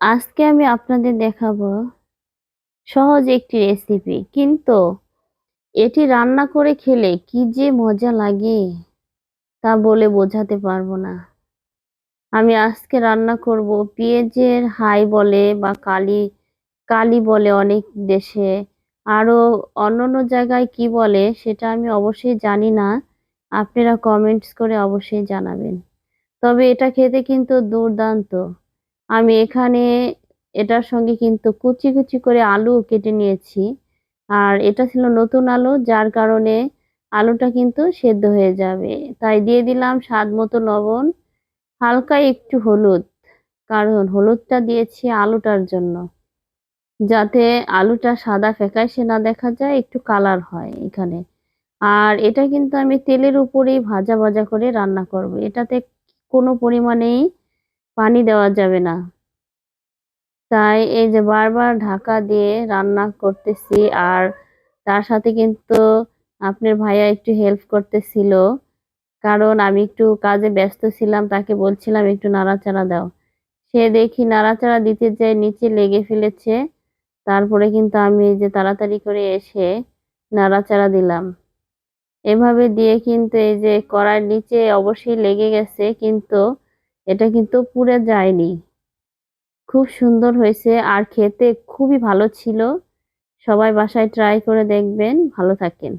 আজকে আমি আপনাদের দেখাবো সহজ একটি রেসিপি কিন্তু এটি রান্না করে খেলে কি যে মজা লাগে তা বলে বোঝাতে পারব না। আমি আজকে রান্না করব পেঁয়াজের হাই বলে বা কালি কালি বলে অনেক দেশে। আরও অন্য অন্য জায়গায় কি বলে সেটা আমি অবশ্যই জানি না। আপনারা কমেন্টস করে অবশ্যই জানাবেন। তবে এটা খেতে কিন্তু দুর্দান্ত। আমি এখানে এটার সঙ্গে কিন্তু কুচি কুচি করে আলু কেটে নিয়েছি। আর এটা ছিল নতুন আলু, যার কারণে আলুটা কিন্তু সেদ্ধ হয়ে যাবে। তাই দিয়ে দিলাম স্বাদ মতো লবণ, হালকা একটু হলুদ, কারণ হলুদটা দিয়েছি আলুটার জন্য। যাতে আলুটা সাদা ফ্যাকাশে না দেখা যায়, একটু কালার হয় এখানে। আর এটা কিন্তু আমি তেলের উপরেই ভাজা ভাজা করে রান্না করব। এটাতে কোনো পরিমাণেই পানি দেওয়া যাবে না। তাই এই যে বারবার ঢাকা দিয়ে রান্না করতেছি আর তার সাথে কিন্তু আপনার ভাইয়া একটু হেল্প করতেছিল। কারণ আমি একটু কাজে ব্যস্ত ছিলাম, তাকে বলছিলাম একটু নাড়াচাড়া দাও। সে দেখি নাড়াচাড়া দিতে যাই নিচে লেগে ফেলেছে। তারপরে কিন্তু আমি যে তাড়াতাড়ি করে এসে নাড়াচাড়া দিলাম। এভাবে দিয়ে কিন্তু এই যে কড়াইয়ের নিচে অবশ্যই লেগে গেছে, কিন্তু এটা কিন্তু পুড়ে যায়নি। খুব সুন্দর হয়েছে আর খেতে খুবই ভালো ছিল। সবাই বাসায় ট্রাই করে দেখবেন। ভালো থাকেন।